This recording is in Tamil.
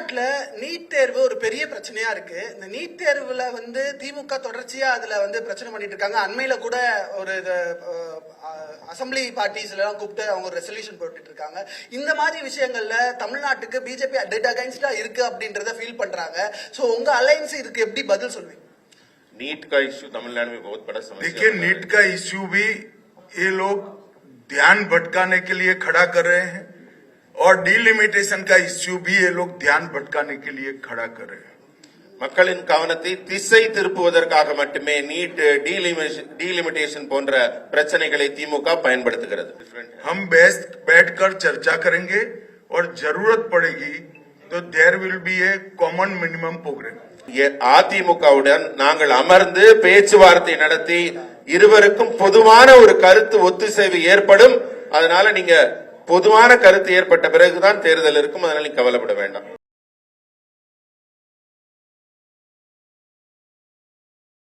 தமிழ்நாட்டுல நீட் தேர்வு ஒரு பெரிய பிரச்சனையா இருக்கு இந்த நீட் தேர்வுல வந்து திமுக தொடர்ச்சியா அதுல வந்து பிரச்சனை பண்ணிட்டு இருக்காங்க அண்மையில கூட ஒரு இது, அஹ், அசெம்பிளி பார்ட்டிஸ்ல எல்லாம் கூப்பிட்டு அவங்க ஒரு ரெசல்யூஷன் போட்டுட்டு இருக்காங்க இந்த மாதிரி விஷயங்கள்ல தமிழ்நாட்டுக்கு பிஜேபி டெட் அகைன்ஸ்டா இருக்கு அப்படின்றத ஃபீல் பண்றாங்க சோ உங்க அலைன்ஸ் இதுக்கு எப்படி பதில் சொல்வீங்க नीट का इश्यू तमिलनाडु में बहुत बड़ा समस्या देखिए बना है। नीट का इश्यू भी ये लोग ध्यान भटकाने के लिए खड़ा कर रहे हैं और डिलिमिटेशन का इश्यू भी ये लोग ध्यान भटकाने के लिए खड़ा कर रहे हैं மக்களின் கவனத்தை திசை திருப்புவதற்காக மட்டுமே நீட் டீலிமிட்டேஷன் போன்ற பிரச்சனைகளை திமுக பயன்படுத்துகிறது हम बैठ बैठकर चर्चा करेंगे और जरूरत पड़ेगी तो there will be a common minimum programme எ- அதிமுகவுடன் நாங்கள் அமர்ந்து பேச்சுவார்த்தை நடத்தி இருவருக்கும் பொதுவான ஒரு கருத்து ஒத்துசைவு ஏற்படும் அதனால நீங்க பொதுவான கருத்து ஏற்பட்ட பிறகுதான் தேர்தல் இருக்கும். அதனால கவலைப்பட வேண்டாம்.